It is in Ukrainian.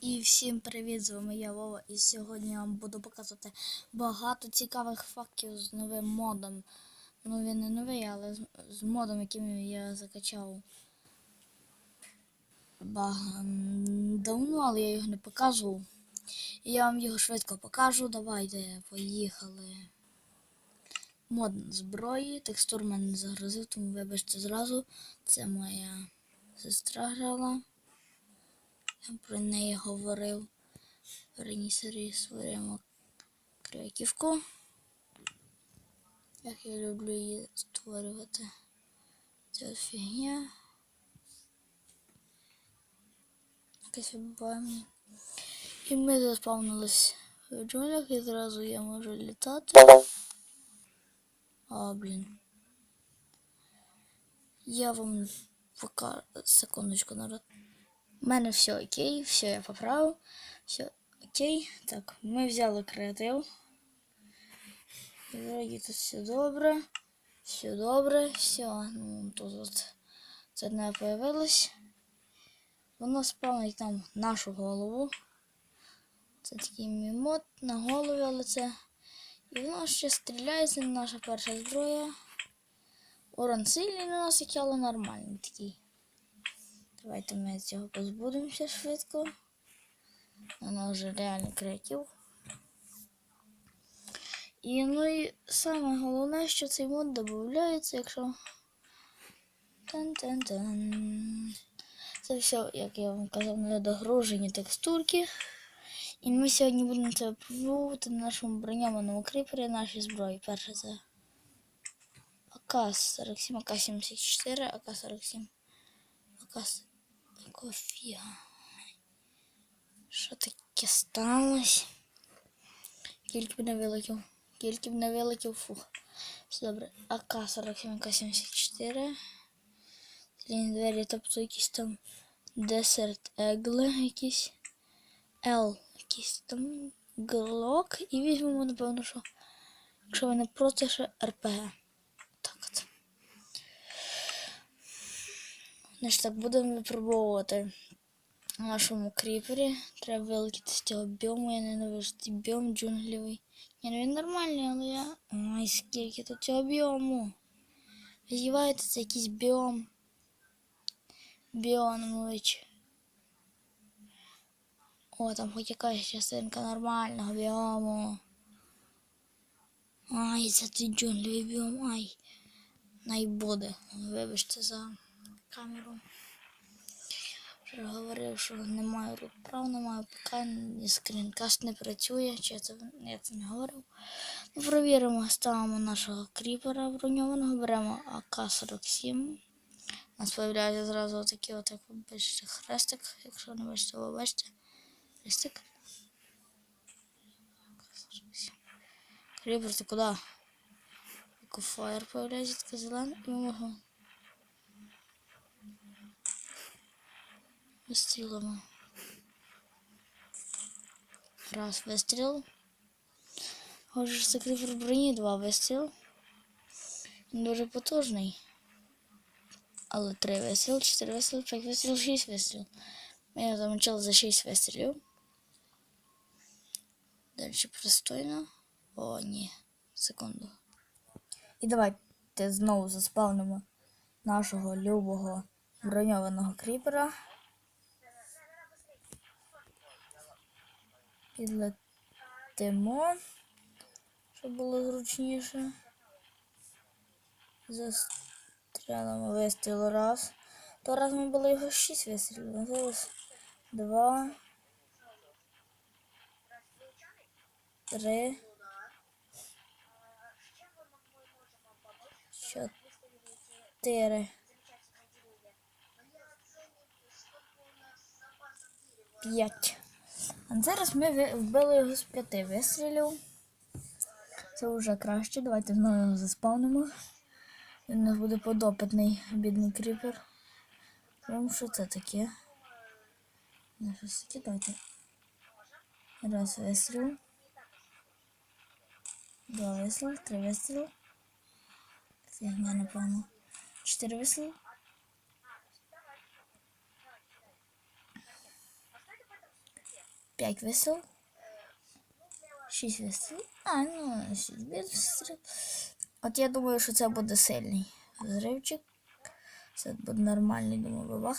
І всім привіт, з вами я Вова, і сьогодні я вам буду показувати багато цікавих фактів з новим модом. Ну він не новий, але з, з модом, яким я закачав ба- давно, але я його не показував. І я вам його швидко покажу. Давайте, поїхали. Мод зброї, текстур мене не загрузив, тому вибачте зразу. Це моя сестра грала. Про неї говорив. Ранній серії креативку. Як я люблю її створювати. Це фігня. Якась вибиває мені. І ми заспавнились в джунглях і зразу я можу літати. А, блін. Я вам покажу секундочку народ. У мене все окей, все я поправив. Все окей. Так, ми взяли креатив. Вроді тут все добре. Все добре, все. Ну, тут от це не появилось. Воно спавнить там нашу голову. Це такий мімот на голові, але це. І воно ще стріляє, це наша перша зброя. Урон сильний на нас, але нормальний такий. Давайте ми цього позбудемося швидко. Вона вже реально креатив. І ну і саме головне, що цей мод додається, якщо. Тан-тан-тан. Це все, як я вам казав, недогружені текстурки. І ми сьогодні будемо це пробувати на нашому броньованому кріпері нашій зброї. Перше це АК-47, АК-74, АК-47. АК... Якого фіга? Що таке сталося? Тільки б не вилетів. Тільки б не вилетів, фух. Все добре. АК-47, АК-74. Зелені двері, тобто якісь там Desert Eagle якісь. L, якийсь там глок. І візьмемо, напевно, що якщо ви не проти, ще РПГ. Так от. Значить, так будемо випробовувати на нашому кріпері. Треба вилетіти з цього біому. Я ненавижу цей біом джунглівий. Ні, ну він нормальний, але я. Ой, скільки тут цього біому. Ви це якийсь біом. Біономович. О, там хоч якась частинка нормального біому. Ай, це той джунглевий біом. Ай. Най буде. Вибачте за камеру. Вже говорив, що немає тут прав, немає ПК, ні скрінкаст не працює, чи я це, я це не говорив. Ну, Провіримо, ставимо нашого кріпера броньованого, беремо АК-47. У нас з'являється зразу такий от, як ви бачите, хрестик, якщо не бачите, ви бачите. Хрестик. Кріпер, ти куди? Екофаєр появляється, зелений, і ми можемо Вистрілимо. Раз вистріл. Закрив в броні два вистріл. Він дуже потужний. Але три вистріл, чотири вистріл, п'ять вистріл, шість вистріл. Мене замочили за шість вистрілів. Далі пристойно. О, ні. Секунду. І давайте знову заспавнимо нашого любого броньованого кріпера. Підлетимо, щоб було зручніше. Застрілимо вистріл раз. То раз ми було його 6 вистрілів. а Зараз два. Три. Чотири. П'ять. А зараз ми вбили його з п'яти вистрілів. Це вже краще. Давайте знову його заспавнимо. Він у нас буде подопитний бідний кріпер. Тому що це таке? Не щось таке, давайте. Раз вистріл. Два вистріл, три вистріл. Фігня, напевно. Чотири вистріл. 5 весел. 6 весел. А, ну, 6 весел. От я думаю, що це буде сильний зривчик. Це буде нормальний, думаю, бабах.